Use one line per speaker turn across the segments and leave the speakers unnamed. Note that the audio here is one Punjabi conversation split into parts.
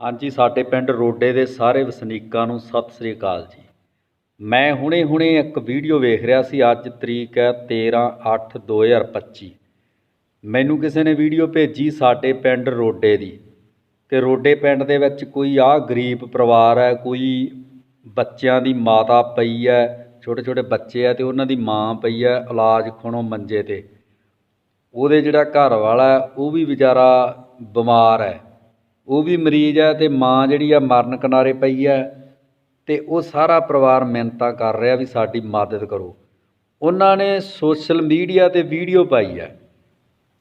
ਹਾਂਜੀ, ਸਾਡੇ ਪਿੰਡ ਰੋਡੇ ਦੇ ਸਾਰੇ ਵਸਨੀਕਾਂ ਨੂੰ ਸਤਿ ਸ੍ਰੀ ਅਕਾਲ ਜੀ। ਮੈਂ ਹੁਣੇ-ਹੁਣੇ ਇੱਕ ਵੀਡੀਓ ਵੇਖ ਰਿਹਾ ਸੀ, ਅੱਜ ਤਰੀਕ ਹੈ 13/8/2025 ਮੈਨੂੰ ਕਿਸੇ ਨੇ ਵੀਡੀਓ ਭੇਜੀ ਸਾਡੇ ਪਿੰਡ ਰੋਡੇ ਦੀ ਕਿ ਰੋਡੇ ਪਿੰਡ ਦੇ ਵਿੱਚ ਕੋਈ ਆਹ ਗਰੀਬ ਪਰਿਵਾਰ ਹੈ, ਕੋਈ ਬੱਚਿਆਂ ਦੀ ਮਾਤਾ ਪਈ ਹੈ ਛੋਟੇ ਛੋਟੇ ਬੱਚੇ ਆ ਤੇ ਉਹਨਾਂ ਦੀ ਮਾਂ ਪਈ ਹੈ, ਇਲਾਜ ਖਣੋ ਮੰਜੇ ਤੇ। ਉਹਦੇ ਜਿਹੜਾ ਘਰ ਵਾਲਾ ਉਹ ਵੀ ਵਿਚਾਰਾ ਬਿਮਾਰ ਹੈ। ਉਹ ਵੀ ਮਰੀਜ਼ ਹੈ ਅਤੇ ਮਾਂ ਜਿਹੜੀ ਆ ਮਰਨ ਕਿਨਾਰੇ ਪਈ ਹੈ ਅਤੇ ਉਹ ਸਾਰਾ ਪਰਿਵਾਰ ਮਿੰਨਤਾਂ ਕਰ ਰਿਹਾ ਵੀ ਸਾਡੀ ਮਦਦ ਕਰੋ। ਉਹਨਾਂ ਨੇ ਸੋਸ਼ਲ ਮੀਡੀਆ ਤੇ ਵੀਡੀਓ ਪਾਈ ਹੈ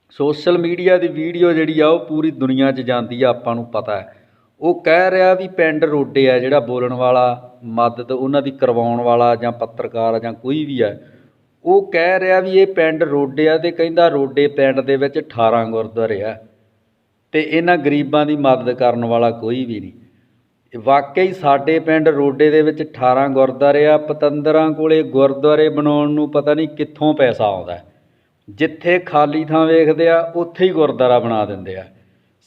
ਸੋਸ਼ਲ ਮੀਡੀਆ ਦੀ ਵੀਡੀਓ ਜਿਹੜੀ ਆ ਉਹ ਪੂਰੀ ਦੁਨੀਆ 'ਚ ਜਾਂਦੀ ਆ, ਆਪਾਂ ਨੂੰ ਪਤਾ ਹੈ। ਉਹ ਕਹਿ ਰਿਹਾ ਵੀ ਪਿੰਡ ਰੋਡੇ ਆ ਜਿਹੜਾ ਬੋਲਣ ਵਾਲਾ, ਮਦਦ ਉਹਨਾਂ ਦੀ ਕਰਵਾਉਣ ਵਾਲਾ ਜਾਂ ਪੱਤਰਕਾਰ ਜਾਂ ਕੋਈ ਵੀ ਹੈ ਉਹ ਕਹਿ ਰਿਹਾ ਵੀ ਇਹ ਪਿੰਡ ਰੋਡੇ ਆ ਤੇ ਕਹਿੰਦਾ ਰੋਡੇ ਪਿੰਡ ਦੇ ਵਿੱਚ 18 ਗੁਰਦੁਆਰੇ ਆ। ਤੇ ਇਹਨਾਂ ਗਰੀਬਾਂ ਦੀ ਮਦਦ ਕਰਨ ਵਾਲਾ ਕੋਈ ਵੀ ਨਹੀਂ। ਵਾਕਈ ਸਾਡੇ ਪਿੰਡ ਰੋਡੇ ਦੇ ਵਿੱਚ 18 ਗੁਰਦੁਆਰੇ ਆ, ਪਤੰਦਰਾਂ ਕੋਲੇ ਗੁਰਦੁਆਰੇ ਬਣਾਉਣ ਨੂੰ ਪਤਾ ਨਹੀਂ ਕਿੱਥੋਂ ਪੈਸਾ ਆਉਂਦਾ। ਜਿੱਥੇ ਖਾਲੀ ਥਾਂ ਵੇਖਦੇ ਆ, ਉੱਥੇ ਹੀ ਗੁਰਦੁਆਰਾ ਬਣਾ ਦਿੰਦੇ ਆ।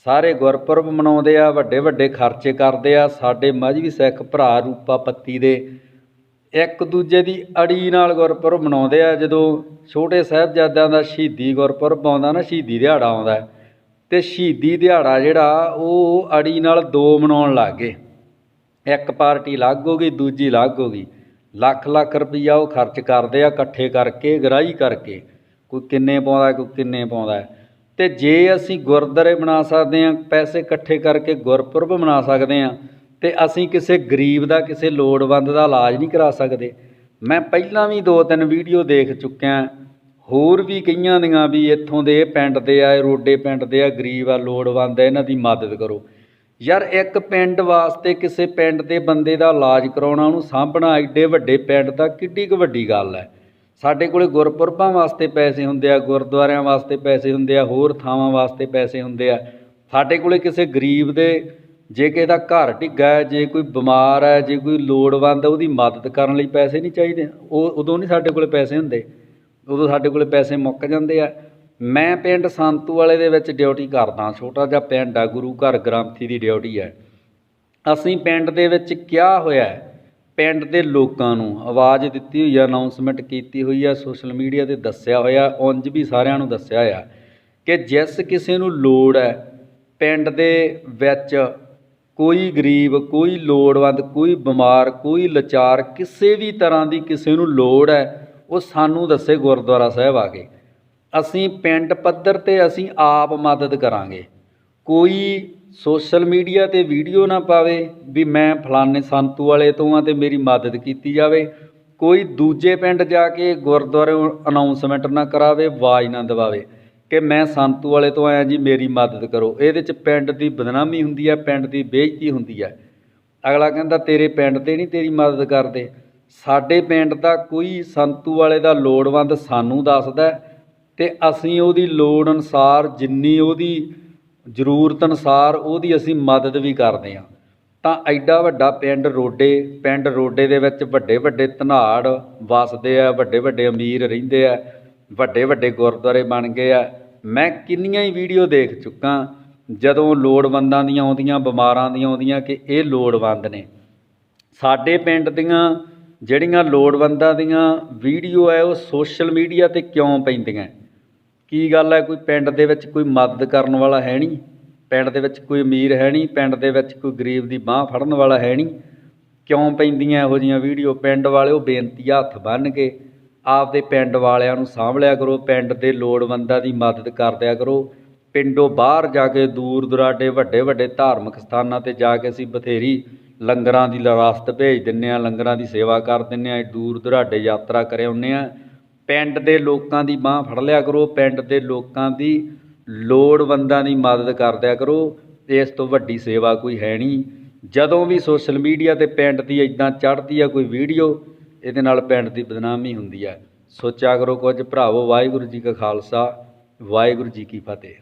ਸਾਰੇ ਗੁਰਪੁਰਬ ਮਨਾਉਂਦੇ ਆ ਵੱਡੇ ਵੱਡੇ ਖਰਚੇ ਕਰਦੇ ਆ। ਸਾਡੇ ਮਜ਼੍ਹਬੀ ਸਿੱਖ ਭਰਾ ਰੂਪਾ ਪੱਤੀ ਦੇ ਇੱਕ ਦੂਜੇ ਦੀ ਅੜੀ ਨਾਲ ਗੁਰਪੁਰਬ ਮਨਾਉਂਦੇ ਆ। ਜਦੋਂ ਛੋਟੇ ਸਾਹਿਬਜ਼ਾਦਿਆਂ ਦਾ ਸ਼ਹੀਦੀ ਗੁਰਪੁਰਬ ਆਉਂਦਾ ਨਾ, ਸ਼ਹੀਦੀ ਦਿਹਾੜਾ ਆਉਂਦਾ। ਅਤੇ ਸ਼ਹੀਦੀ ਦਿਹਾੜਾ ਜਿਹੜਾ, ਉਹ ਅੜੀ ਨਾਲ ਦੋ ਮਨਾਉਣ ਲੱਗ ਗਏ। ਇੱਕ ਪਾਰਟੀ ਅਲੱਗ ਹੋ ਗਈ, ਦੂਜੀ ਅਲੱਗ ਹੋ ਗਈ। ਲੱਖ ਲੱਖ ਰੁਪਈਆ ਉਹ ਖਰਚ ਕਰਦੇ ਆ ਇਕੱਠੇ ਕਰਕੇ, ਗਰਾਈ ਕਰਕੇ। ਕੋਈ ਕਿੰਨੇ ਪਾਉਂਦਾ, ਕੋਈ ਕਿੰਨੇ ਪਾਉਂਦਾ। ਤੇ ਜੇ ਅਸੀਂ ਗੁਰਦੁਆਰੇ ਬਣਾ ਸਕਦੇ ਹਾਂ, ਪੈਸੇ ਇਕੱਠੇ ਕਰਕੇ ਗੁਰਪੁਰਬ ਮਨਾ ਸਕਦੇ ਹਾਂ, ਤੇ ਅਸੀਂ ਕਿਸੇ ਗਰੀਬ ਦਾ, ਕਿਸੇ ਲੋੜਵੰਦ ਦਾ ਇਲਾਜ ਨਹੀਂ ਕਰਾ ਸਕਦੇ। ਮੈਂ ਪਹਿਲਾਂ ਵੀ ਦੋ ਤਿੰਨ ਵੀਡੀਓ ਦੇਖ ਚੁੱਕਿਆ। ਹੋਰ ਵੀ ਕਈਆਂ ਦੀਆਂ ਵੀ ਇੱਥੋਂ ਦੇ ਪਿੰਡ ਦੇ ਆ ਰੋਡੇ ਪਿੰਡ ਦੇ ਆ, ਗਰੀਬ ਆ, ਲੋੜਵੰਦ ਆ, ਇਹਨਾਂ ਦੀ ਮਦਦ ਕਰੋ। ਯਾਰ ਇੱਕ ਪਿੰਡ ਵਾਸਤੇ ਕਿਸੇ ਪਿੰਡ ਦੇ ਬੰਦੇ ਦਾ ਇਲਾਜ ਕਰਾਉਣਾ, ਉਹਨੂੰ ਸਾਂਭਣਾ ਐਡੇ ਵੱਡੇ ਪਿੰਡ ਦਾ ਕਿੱਡੀ ਕੁ ਵੱਡੀ ਗੱਲ ਹੈ। ਸਾਡੇ ਕੋਲੇ ਗੁਰਪੁਰਬਾਂ ਵਾਸਤੇ ਪੈਸੇ ਹੁੰਦੇ ਆ, ਗੁਰਦੁਆਰਿਆਂ ਵਾਸਤੇ ਪੈਸੇ ਹੁੰਦੇ ਆ, ਹੋਰ ਥਾਵਾਂ ਵਾਸਤੇ ਪੈਸੇ ਹੁੰਦੇ ਆ। ਸਾਡੇ ਕੋਲੇ ਕਿਸੇ ਗਰੀਬ ਦੇ ਜੇ ਕਿਸੇ ਦਾ ਘਰ ਡਿੱਗਾ ਹੈ, ਜੇ ਕੋਈ ਬਿਮਾਰ ਹੈ, ਜੇ ਕੋਈ ਲੋੜਵੰਦ ਉਹਦੀ ਮਦਦ ਕਰਨ ਲਈ ਪੈਸੇ ਨਹੀਂ ਚਾਹੀਦੇ। ਉਹ ਉਦੋਂ ਨਹੀਂ ਸਾਡੇ ਕੋਲੇ ਪੈਸੇ ਹੁੰਦੇ। ਉਦੋਂ ਸਾਡੇ ਕੋਲੇ ਪੈਸੇ ਮੁੱਕ ਜਾਂਦੇ ਆ। ਮੈਂ ਪਿੰਡ ਸੰਤੂ ਵਾਲੇ ਦੇ ਵਿੱਚ ਡਿਊਟੀ ਕਰਦਾ, ਛੋਟਾ ਜਿਹਾ ਪਿੰਡ ਆ, ਗੁਰੂ ਘਰ ਗ੍ਰੰਥੀ ਦੀ ਡਿਊਟੀ ਹੈ ਅਸੀਂ ਪਿੰਡ ਦੇ ਵਿੱਚ ਕਿਹਾ ਹੋਇਆ? ਪਿੰਡ ਦੇ ਲੋਕਾਂ ਨੂੰ ਆਵਾਜ਼ ਦਿੱਤੀ ਹੋਈ ਆ ਅਨਾਉਂਸਮੈਂਟ ਕੀਤੀ ਹੋਈ ਆ ਸੋਸ਼ਲ ਮੀਡੀਆ ਤੇ ਦੱਸਿਆ ਹੋਇਆ, ਉਂਝ ਵੀ ਸਾਰਿਆਂ ਨੂੰ ਦੱਸਿਆ ਹੋਇਆ ਕਿ ਜਿਸ ਕਿਸੇ ਨੂੰ ਲੋੜ ਹੈ ਪਿੰਡ ਦੇ ਵਿੱਚ ਕੋਈ ਗਰੀਬ, ਕੋਈ ਲੋੜਵੰਦ, ਕੋਈ ਬਿਮਾਰ, ਕੋਈ ਲਾਚਾਰ, ਕਿਸੇ ਵੀ ਤਰ੍ਹਾਂ ਦੀ ਕਿਸੇ ਨੂੰ ਲੋੜ ਹੈ ਉਹ ਸਾਨੂੰ ਦੱਸੇ ਗੁਰਦੁਆਰਾ ਸਾਹਿਬ ਆ ਕੇ, ਅਸੀਂ ਪਿੰਡ ਪੱਧਰ ਤੇ ਅਸੀਂ ਆਪ ਮਦਦ ਕਰਾਂਗੇ। ਕੋਈ ਸੋਸ਼ਲ ਮੀਡੀਆ ਤੇ ਵੀਡੀਓ ਨਾ ਪਾਵੇ ਵੀ ਮੈਂ ਫਲਾਣੇ ਸੰਤੂ ਵਾਲੇ ਤੋਂ ਆ ਤੇ ਮੇਰੀ ਮਦਦ ਕੀਤੀ ਜਾਵੇ। ਕੋਈ ਦੂਜੇ ਪਿੰਡ ਜਾ ਕੇ ਗੁਰਦੁਆਰੇ ਅਨਾਉਂਸਮੈਂਟ ਨਾ ਕਰਾਵੇ, ਆਵਾਜ਼ ਨਾ ਦਬਾਵੇ ਕਿ ਮੈਂ ਸੰਤੂ ਵਾਲੇ ਤੋਂ ਆਇਆ ਜੀ, ਮੇਰੀ ਮਦਦ ਕਰੋ। ਇਹਦੇ ਚ ਪਿੰਡ ਦੀ ਬਦਨਾਮੀ ਹੁੰਦੀ ਹੈ, ਪਿੰਡ ਦੀ ਬੇਇੱਜ਼ਤੀ ਹੁੰਦੀ ਹੈ। ਅਗਲਾ ਕਹਿੰਦਾ, ਤੇਰੇ ਪਿੰਡ ਤੇ ਨਹੀਂ ਤੇਰੀ ਮਦਦ ਕਰਦੇ। ਸਾਡੇ ਪਿੰਡ ਦਾ ਕੋਈ ਸੰਤੂ ਵਾਲੇ ਦਾ ਲੋੜਵੰਦ ਸਾਨੂੰ ਦੱਸਦਾ ਹੈ ਤੇ ਅਸੀਂ ਉਹਦੀ ਲੋੜ ਅਨੁਸਾਰ ਜਿੰਨੀ ਉਹਦੀ ਜ਼ਰੂਰਤ ਅਨੁਸਾਰ ਉਹਦੀ ਅਸੀਂ ਮਦਦ ਵੀ ਕਰਦੇ ਹਾਂ। ਤਾਂ ਐਡਾ ਵੱਡਾ ਪਿੰਡ ਰੋਡੇ ਪਿੰਡ ਰੋਡੇ ਦੇ ਵਿੱਚ ਵੱਡੇ ਵੱਡੇ ਧਨਾੜ ਵਸਦੇ ਆ, ਵੱਡੇ ਵੱਡੇ ਅਮੀਰ ਰਹਿੰਦੇ ਆ, ਵੱਡੇ ਵੱਡੇ ਗੁਰਦੁਆਰੇ ਬਣ ਗਏ ਆ। ਮੈਂ ਕਿੰਨੀਆਂ ਹੀ ਵੀਡੀਓ ਦੇਖ ਚੁੱਕਾ ਜਦੋਂ ਲੋੜਵੰਦਾਂ ਦੀਆਂ ਆਉਂਦੀਆਂ, ਬਿਮਾਰਾਂ ਦੀਆਂ ਆਉਂਦੀਆਂ ਕਿ ਇਹ ਲੋੜਵੰਦ ਨੇ। ਸਾਡੇ ਪਿੰਡ ਦੀਆਂ ਜਿਹੜੀਆਂ ਲੋੜਵੰਦਾਂ ਦੀਆਂ ਵੀਡੀਓ ਹੈ ਉਹ ਸੋਸ਼ਲ ਮੀਡੀਆ ਤੇ ਕਿਉਂ ਪੈਂਦੀਆਂ? ਕੀ ਗੱਲ ਹੈ, ਕੋਈ ਪਿੰਡ ਦੇ ਵਿੱਚ ਕੋਈ ਮਦਦ ਕਰਨ ਵਾਲਾ ਹੈ ਨਹੀਂ? ਪਿੰਡ ਦੇ ਵਿੱਚ ਕੋਈ ਅਮੀਰ ਹੈ ਨਹੀਂ? ਪਿੰਡ ਦੇ ਵਿੱਚ ਕੋਈ ਗਰੀਬ ਦੀ ਬਾਹ ਫੜਨ ਵਾਲਾ ਹੈ ਨਹੀਂ? ਕਿਉਂ ਪੈਂਦੀਆਂ ਇਹੋ ਜਿਹੀਆਂ ਵੀਡੀਓ? ਪਿੰਡ ਵਾਲਿਓ ਬੇਨਤੀ ਹੱਥ ਬੰਨ੍ਹ ਕੇ ਆਪਦੇ ਪਿੰਡ ਵਾਲਿਆਂ ਨੂੰ ਸਾਂਭ ਲਿਆ ਕਰੋ, ਪਿੰਡ ਦੇ ਲੋੜਵੰਦਾਂ ਦੀ ਮਦਦ ਕਰ ਦਿਆ ਕਰੋ। ਪਿੰਡੋਂ ਬਾਹਰ ਜਾ ਕੇ ਦੂਰ ਦੁਰਾਡੇ ਵੱਡੇ ਵੱਡੇ ਧਾਰਮਿਕ ਸਥਾਨਾਂ ਤੇ ਜਾ ਕੇ ਅਸੀਂ ਬਥੇਰੀ ਲੰਗਰਾਂ ਦੀ ਵਿਰਾਸਤ ਭੇਜ ਦਿੰਦੇ ਹਾਂ ਲੰਗਰਾਂ ਦੀ ਸੇਵਾ ਕਰ ਦਿੰਦੇ ਹਾਂ ਦੂਰ ਦੁਰਾਡੇ ਯਾਤਰਾ ਕਰੇ ਆਉਂਦੇ ਹਾਂ ਪਿੰਡ ਦੇ ਲੋਕਾਂ ਦੀ ਬਾਹ ਫੜ ਲਿਆ ਕਰੋ, ਪਿੰਡ ਦੇ ਲੋਕਾਂ ਦੀ ਲੋੜਵੰਦਾਂ ਦੀ ਮਦਦ ਕਰ ਦਿਆ ਕਰੋ, ਇਸ ਤੋਂ ਵੱਡੀ ਸੇਵਾ ਕੋਈ ਹੈ ਨਹੀਂ। ਜਦੋਂ ਵੀ ਸੋਸ਼ਲ ਮੀਡੀਆ ਤੇ ਪਿੰਡ ਦੀ ਇਦਾਂ ਚੜ੍ਹਦੀ ਆ ਕੋਈ ਵੀਡੀਓ, ਇਹਦੇ ਨਾਲ ਪਿੰਡ ਦੀ ਬਦਨਾਮੀ ਹੁੰਦੀ ਹੈ ਸੋਚਿਆ ਕਰੋ ਕੁਝ ਭਰਾਵੋ, ਵਾਹਿਗੁਰੂ ਜੀ ਕਾ ਖਾਲਸਾ, ਵਾਹਿਗੁਰੂ ਜੀ ਕੀ ਫਤਿਹ।